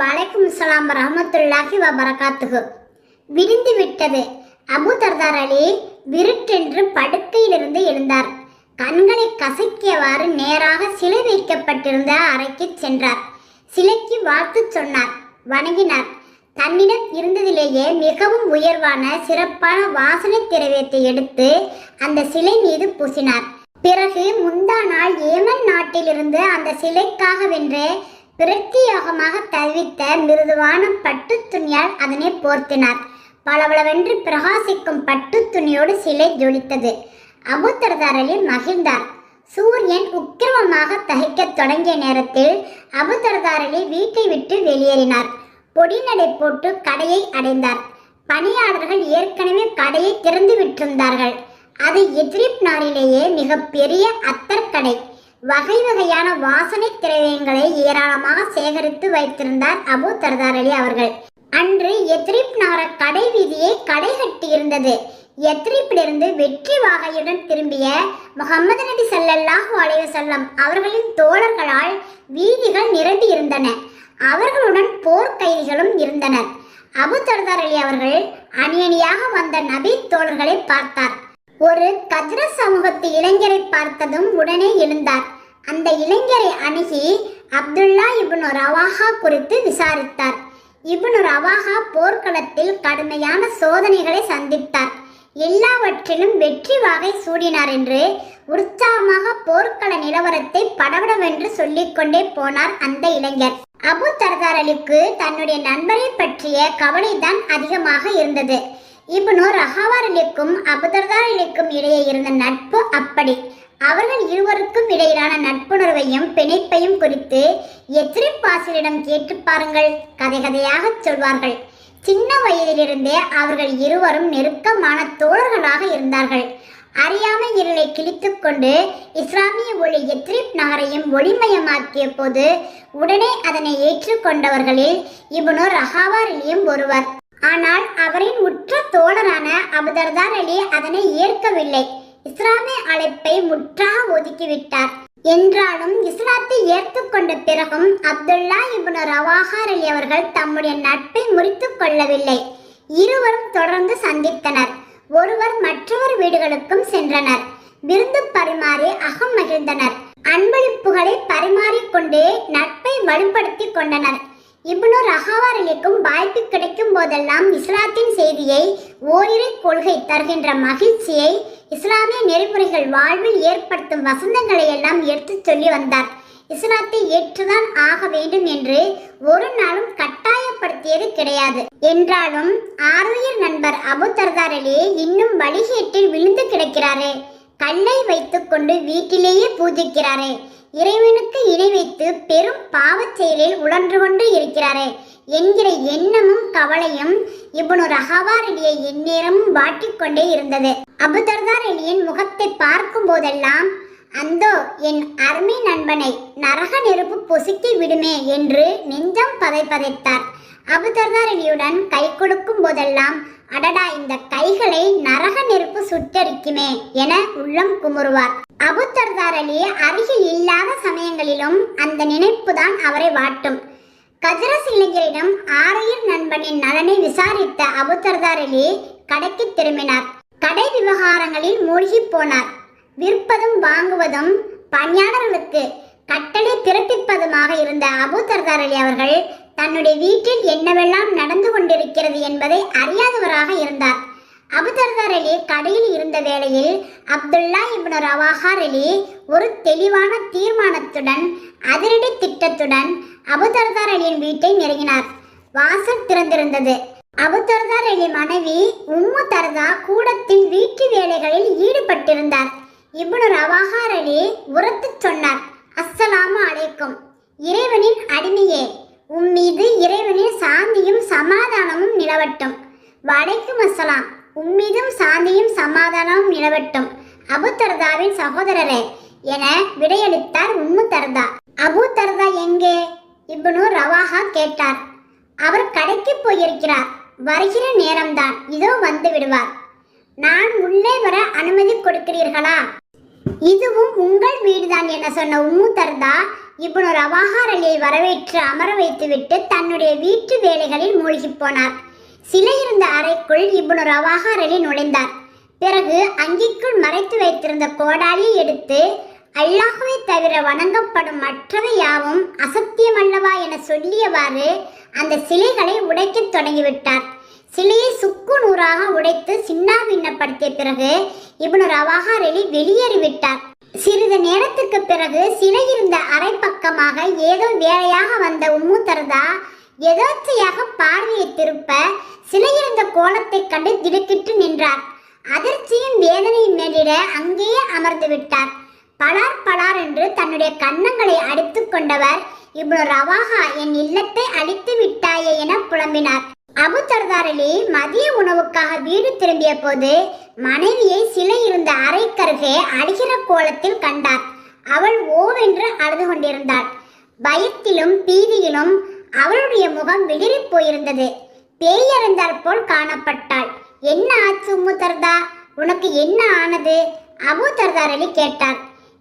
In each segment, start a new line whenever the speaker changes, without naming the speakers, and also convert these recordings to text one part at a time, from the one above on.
வலைக்கும் சலாம் ரஹமத்துல்லாஹி வபரகாத்துகு விரிந்து விட்டது அபு தர்தார் அலி விருட்டென்று படுக்கையிலிருந்து எழுந்தார். கண்களை கசக்கியவாறு நேராக சிலை வைக்கப்பட்டிருந்த அறைக்கு சென்றார். சிலைக்கு வாழ்த்து சொன்னார். வணங்கினார். தன்னிடம் இருந்ததிலேயே மிகவும் உயர்வான சிறப்பான வாசனை திரவியத்தை எடுத்து அந்த சிலை மீது பூசினார். பிறகு முந்தா நாள் ஏமன் நாட்டிலிருந்து அந்த சிலைக்காக வென்று பிரத்தியோகமாக தவித்த மிருதுவான பட்டு துணியால் அதனை போர்த்தினார். பளபளவென்று பிரகாசிக்கும் பட்டு துணியோடு சிலை ஜொலித்தது. அபுத்தரதாரலி மகிழ்ந்தார். சூரியன் உக்கிரமமாக தகிக்கத் தொடங்கிய நேரத்தில் அபுத்தரதாரலி வீட்டை விட்டு வெளியேறினார். பொடிநடை போட்டு கடையை அடைந்தார். பணியாளர்கள் ஏற்கனவே கடையை திறந்து விட்டிருந்தார்கள். அது எத்ரிப் நாரிலேயே மிக பெரிய அத்தர் கடை. வகை வகையான வாசனை திரவியங்களை ஏராளமாக சேகரித்து வைத்திருந்தார் அபு தர்தார் அலி அவர்கள். அன்று எத்ரிப் நகர கடை வீதியை கடை கட்டியிருந்தது. எத்ரிப்பிலிருந்து வெற்றி வாகையுடன் திரும்பிய முகமது நபி ஸல்லல்லாஹு அலைஹி அவர்களின் தோழர்களால் வீதிகள் நிரம்பியிருந்தன. அவர்களுடன் போர் கைதிகளும் இருந்தனர். அபு தர்தார் அலி அவர்கள் அணியணியாக வந்த நபி தோழர்களை பார்த்தார். ஒரு கஜ்ர சமூகத்து இளைஞரை பார்த்ததும் உடனே எழுந்தார். அந்த இளைஞரை அணுகி அப்துல்லா இப்னு ரவாஹா குறித்து விசாரித்தார். இப்னு ரவாஹா போர்க்களத்தில் கடுமையான சோதனைகளை சந்தித்தார். எல்லாவற்றிலும் வெற்றி வாகை சூடினார் என்று உற்சாகமாக போர்க்கள நிலவரத்தை படபடவென்று சொல்லிக்கொண்டே போனார் அந்த இளைஞர். அபு தர்தார் அலிக்கு தன்னுடைய நண்பரை பற்றிய கவலைதான் அதிகமாக இருந்தது. இப்னு ரஹாவார் அலிக்கும் அபுதர்தார் அலிக்கும் இடையே இருந்த நட்பு அப்படி. அவர்கள் இருவருக்கும் இடையிலான நட்புணர்வையும் பிணைப்பையும் குறித்து எத்ரிப் கேட்டு பாருங்கள். கதை கதையாக சொல்வார்கள். சின்ன வயதிலிருந்தே அவர்கள் இருவரும் நெருக்கமான தோழர்களாக இருந்தார்கள். அறியாமை இருளை கிழித்துக்கொண்டு இஸ்லாமிய ஒளி எத்ரிப் நகரையும் ஒளிமயமாக்கிய போது உடனே அதனை ஏற்றுக்கொண்டவர்களில் இபுனு ரஹாவார் அலியும் ஒருவர். ஆனால் அவரின் உற்ற தோழரான அபுதர்தார் அலி அதனை ஏற்கவில்லை. இஸ்லாமிய அழைப்பை முற்றாக ஒதுக்கிவிட்டார். என்றாலும் இஸ்லாத்தை ஏற்றுக்கொண்ட பிறகும் அப்துல்லா இப்னு ரவாஹார் அலி அவர்கள் தம்முடைய நட்பை முறித்துக் கொள்ளவில்லை. இருவரும் தொடர்ந்து சந்தித்தனர். ஒருவர் மற்றவர் வீடுகளுக்கும் சென்றனர். விருந்து பரிமாறி அகம் மகிழ்ந்தனர். அன்பளிப்புகளை பரிமாறிக்கொண்டே நட்பை வலுப்படுத்தி கொண்டனர். இப்னு ரஹாவார் அலிக்கும் வாய்ப்பு கிடைக்கும் போதெல்லாம் இஸ்லாத்தின் செய்தியை ஓரிரை கொள்கை தருகின்ற மகிழ்ச்சியை இஸ்லாமிய நெறிமுறைகள் வாழ்வில் ஏற்படுத்தும் வசந்தங்களை எல்லாம் எடுத்துச் சொல்லி வந்தார். இஸ்லாத்தை ஏற்றுதான் ஆக வேண்டும் என்று ஒரு நாளும் கட்டாயப்படுத்தியது கிடையாது. என்றாலும் ஆறுயிர் நண்பர் அபு தர்தாரிலே இன்னும் வழிகேட்டில் விழுந்து கிடக்கிறாரே. கல்லை வைத்துக்கொண்டு வீட்டிலேயே பூஜிக்கிறாரே. இறைவனுக்கு இணை வைத்து பெரும் பாவச் செயலில் உழன்று கொண்டு இருக்கிறாரே என்கிற எண்ணமும் கவலையும் இவனு ரஹாவார் அலியை எந்நேரமும் வாட்டிக்கொண்டே இருந்தது. அபுதர்தார் அலியின் முகத்தை பார்க்கும் போதெல்லாம் அந்தோ என் அருமை நண்பனை நரக நெருப்பு பொசுக்கி விடுமே என்று நெஞ்சம் பதை பதைத்தார் அபுதர்தார் அலியுடன் கை கொடுக்கும் போதெல்லாம் அடடா இந்த கைகளை நரக நெருப்பு சுட்டரிக்குமே என உள்ளம் குமுறுவார். அபுத்தர்தார் அலி அருகில் இல்லாத சமயங்களிலும் அந்த நினைப்புதான் அவரை வாட்டும். கஜரஸ் இளைஞரிடம் ஆரையர் நண்பனின் நலனை விசாரித்த அபுத்தர்தார் அலி கடைக்கு திரும்பினார். கடை விவகாரங்களில் மூழ்கி போனார். விற்பதும் வாங்குவதும் பணியாளர்களுக்கு கட்டளை பிறப்பிப்பதுமாக இருந்த அபு தர்தார் அலி அவர்கள் தன்னுடைய வீட்டில் என்னவெல்லாம் நடந்து கொண்டிருக்கிறது என்பதை அறியாதவராக இருந்தார். அபுதர்தார் அலி கடையில் இருந்த வேளையில் அப்துல்லா இப்னு ரவாஹார் அலி ஒரு தெளிவான தீர்மானத்துடன் அதிரடி திட்டத்துடன் அபுதர்தார் அலியின் வீட்டை நெருங்கினார். வாசல் திறந்திருந்தது. அபுதர்தார் அலி மனைவி உம்மு தர்தா கூடத்தின் வீட்டு வேலைகளில் ஈடுபட்டிருந்தார். இப்னு ரவாஹார் அலி உரத்து சொன்னார் அஸ்ஸலாமு அலைக்கும். இறைவனின் அடிமையே உம் மீது இறைவனின் சாந்தியும் சமாதானமும் நிலவட்டும். வடைக்கும் அஸ்ஸலாம் உம்மீதும் சாந்தியும் சமாதானமும் நிலவட்டும். அபு தர்தாவின் சகோதரரே என விடையளித்தார் உம்மு தர்தா. அபு தர்தா எங்கே? இப்னு ரவாஹா கேட்டார். அவர் கடைக்கு போயிருக்கிறார். வருகிற நேரம்தான். இதோ வந்து விடுவார். நான் உள்ளே வர அனுமதி கொடுக்கிறீர்களா? இதுவும் உங்கள் வீடுதான் என சொன்ன உம்முதர்தா இப்னு ரவாஹார் அலியை வரவேற்று அமர வைத்துவிட்டு தன்னுடைய வீட்டு வேலைகளில் மூழ்கி போனார். சிலை இருந்த அறைக்குள் இப்னு ரவாஹார் அலி நுழைந்தார். பிறகு அங்கிக்குள் மறைத்து வைத்திருந்த கோடாலியை எடுத்து அல்லாஹுவை தவிர வணங்கப்படும் மற்றவை யாவும் அசத்தியமல்லவா என சொல்லியவாறு அந்த சிலைகளை உடைக்கத் தொடங்கிவிட்டார். சிலையை சுக்கு நூறாக உடைத்து சின்னாபின்னப்படுத்திய பிறகு இப்னு ரவாஹார் அலி வெளியேறிவிட்டார். சிறிது நேரத்துக்கு பிறகு சிலை இருந்த அரை பக்கமாக ஏதோ வேலையாக வந்த உம்மு தரதா எதோச்சையாக பார்வையை திருப்ப சிலையிருந்த கோலத்தை கோலத்தைக் கண்டு திடுக்கிட்டு நின்றார். அதிர்ச்சியும் வேதனையும் மேலிட அங்கேயே அமர்ந்து விட்டார். பலார் பலார் என்று தன்னுடைய கன்னங்களை அடித்து கொண்டவர் இப்னு ரவாஹா என் இல்லத்தை அழித்து விட்டாயே என புலம்பினார். அபு தர்தாரலி மதிய உணவுக்காக வீடு திரும்பிய போது மனைவியை சிலை இருந்த அறைக்கருகே அழுகிற கோலத்தில் கண்டார். அவள் ஓவென்று அழுது கொண்டிருந்தாள். பயத்திலும் பீதியிலும் அவளுடைய முகம் விடிரி போயிருந்தது. பேயறிந்தாற் போல் காணப்பட்டாள். என்ன ஆச்சு உம்மு தர்தா உனக்கு என்ன ஆனது? அபு தர்தாரலி கேட்டார்.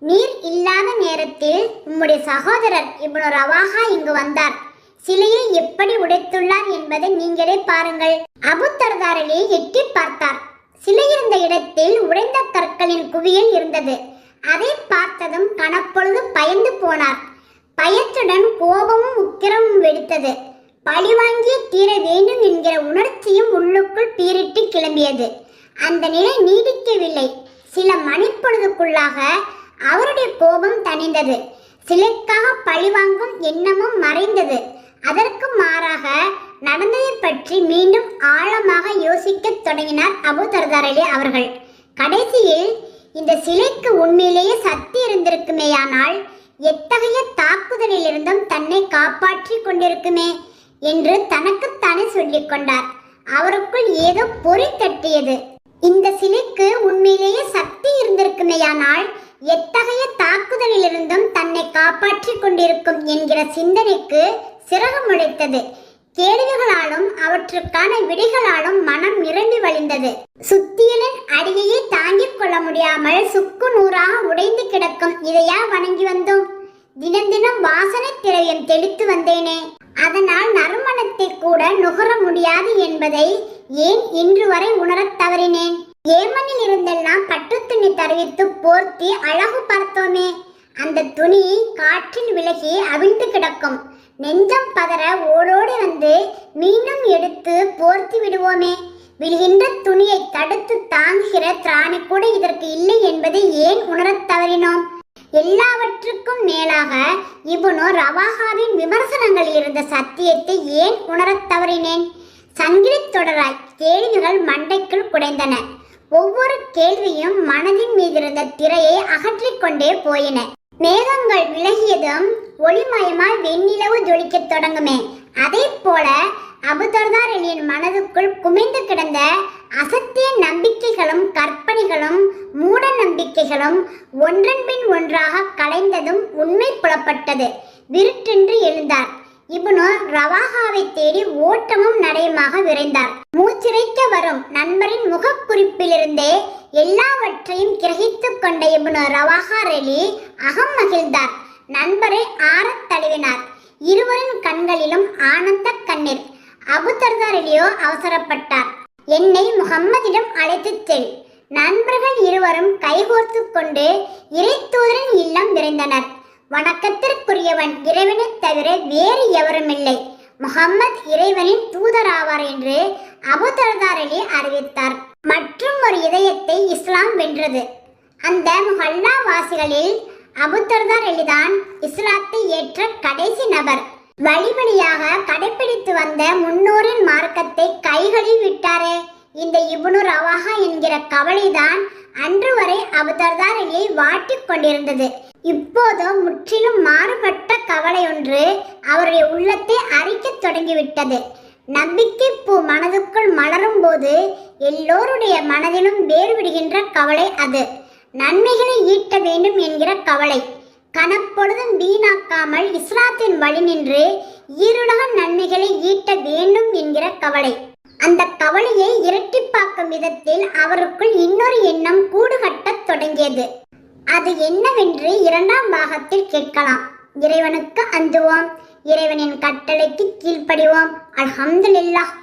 நீர் இல்லாத நேரத்தில் உம்முடைய சகோதரர் இப்னு ரவாஹா இங்கு வந்தார். சிலையை எப்படி உடைத்துள்ளார் என்பதை நீங்களே பாருங்கள். அபு தர்தார் எட்டி பார்த்தார். சிலை இருந்த இடத்தில் உடைந்த கற்களின் குவியல் இருந்தது. அதை பார்த்ததும் கணப்பொழுது பயந்து போனார். பயத்துடன் கோபமும் உக்கிரமும் வெடித்தது. பழிவாங்கி தீர வேண்டும் என்கிற உணர்ச்சியும் உள்ளுக்குள் பீரிட்டு கிளம்பியது. அந்த நிலை நீடிக்கவில்லை. சில மணிப்பொழுதுக்குள்ளாக அவருடைய கோபம் தணிந்தது. சிலைக்காக பழிவாங்கும் எண்ணமும் மறைந்தது. அதற்கு மாறாக நடந்ததை பற்றி மீண்டும் ஆழமாக யோசிக்கத் தொடங்கினார் அபு தர்தாரலி அவர்கள். கடைசியில் இந்த சிலைக்கு உண்மையிலேயே சக்தி இருந்திருக்குமேயானால் எத்தகைய தாக்குதலிலிருந்தும் தன்னை காப்பாற்றி கொண்டிருக்குமே என்று தனக்குத்தானே சொல்லிக் கொண்டார். அவருக்குள் ஏதோ பொறி தட்டியது. இந்த சிலைக்கு உண்மையிலேயே சக்தி இருந்திருக்குமேயானால் எத்தகைய தாக்குதலிலிருந்தும் தன்னை காப்பாற்றி கொண்டிருக்கும் என்கிற சிந்தனைக்கு சிறகு முளைத்தது கேள்விகளாலும் அவற்றுக்கான விடைகளாலும் மனம் நிரம்பி வழிந்தது. சுத்தியலின் அடியையே தாங்கிக் கொள்ள முடியாமல் சுக்கு நூறாக உடைந்து கிடக்கும். இதையா வணங்கி வந்தோம்? தினம் தினம் வாசனை திரவியம் தெளித்து வந்தேனே. அதனால் நறுமணத்தை கூட நுகர முடியாது என்பதை ஏன் இன்று வரை உணரத் தவறினேன்? ஏமனில் இருந்தெல்லாம் பட்டு துணி தருவித்து போர்த்தி அழகு பார்த்தோமே. அந்த துணி காற்றில் விலகி அவிழ்ந்து கிடக்கும். நெஞ்சம் பதற ஓடோடி வந்து மீண்டும் எடுத்து போர்த்தி விடுவோமே. விழுகின்ற துணியை தடுத்து தாங்குகிற திராணி கூட இதற்கு இல்லை என்பதை ஏன் உணரத் தவறினோம்? எல்லாவற்றுக்கும் மேலாக இவனோ ரவாஹாவின் விமர்சனங்களில் இருந்த சத்தியத்தை ஏன் உணரத் தவறினேன்? சங்கிலி தொடராய் கேள்விகள் மண்டைக்குள் குடைந்தன. ஒவ்வொரு கேள்வியும் மனதின் மீதிருந்த திரையை அகற்றிக்கொண்டே போயின. மேகங்கள் விலகியதும் ஒளிமயமாய் வெண்ணிலவு ஜொலிக்கத் தொடங்குமே. அதே போல அபுதர்தார் எளியின் மனதுக்குள் குமைந்து கிடந்த அசத்திய நம்பிக்கைகளும் கற்பனைகளும் மூட நம்பிக்கைகளும் ஒன்றன் பின் ஒன்றாக கலைந்ததும் உண்மை புலப்பட்டது. விருட்டென்று எழுந்தார். இப்னு ரவாகாவை தேடி ஓட்டமும் நடையுமாக விரைந்தார். மூச்சிறைக்க வரும் நண்பரின் முகக்குறிப்பிலிருந்தே எல்லாவற்றையும் கிரகித்துக் கொண்ட இப்னு ரவாகா ரெலி அகம் மகிழ்ந்தார். நண்பரை ஆறத் தழுவினார். இருவரின் கண்களிலும் ஆனந்த கண்ணீர். அபுதர்தார் அவசரப்பட்டார். என்னை முகம்மதிடம் அழைத்துச் செல். நண்பர்கள் இருவரும் கைகோர்த்துக் கொண்டு இறைத்தூதரின் இல்லம் விரைந்தனர். வணக்கத்திற்குரியவன் இறைவனைத் தவிர வேறு எவருமில்லை. முகம்மது இறைவனின் தூதராவார் என்று அபுதர்தாரலி அலி அறிவித்தார். மற்றும் ஒரு இதயத்தை இஸ்லாம் வென்றது. அந்த முஹல்லா வாசிகளில் அபுதர்தார் அலிதான் இஸ்லாத்தை ஏற்ற கடைசி நபர். வழிவழியாக கடைபிடித்து வந்த முன்னோரின் மார்க்கத்தை கைகளில் விட்டாரே. இந்த இபுனு ரவாஹா என்கிற கவலைதான் அன்று வரை அபுதர்தார் அலியை வாட்டிக் கொண்டிருந்தது. இப்போதோ முற்றிலும் மாறுபட்ட கவலை ஒன்று அவருடைய உள்ளத்தை அரிக்கத் தொடங்கிவிட்டது. நம்பிக்கை பூ மனதுக்குள் மலரும் போது எல்லோருடைய மனதிலும் வேறு விடுகின்ற கவலை அது. நன்மைகளை ஈட்ட வேண்டும் என்கிற கவலை. கனப்பொழுதும் வீணாக்காமல் இஸ்லாத்தின் வழி நின்று ஈருலக நன்மைகளை ஈட்ட வேண்டும் என்கிற கவலை. அந்த கவலையை இரட்டிப்பாக்கும் விதத்தில் அவருக்குள் இன்னொரு எண்ணம் கூடு கட்டத் தொடங்கியது. அது என்னவென்று இரண்டாம் பாகத்தில் கேட்கலாம். இறைவனுக்கு அஞ்சுவோம். இறைவனின் கட்டளைக்கு கீழ்ப்படிவோம். அல்ஹம்துலில்லாஹ்.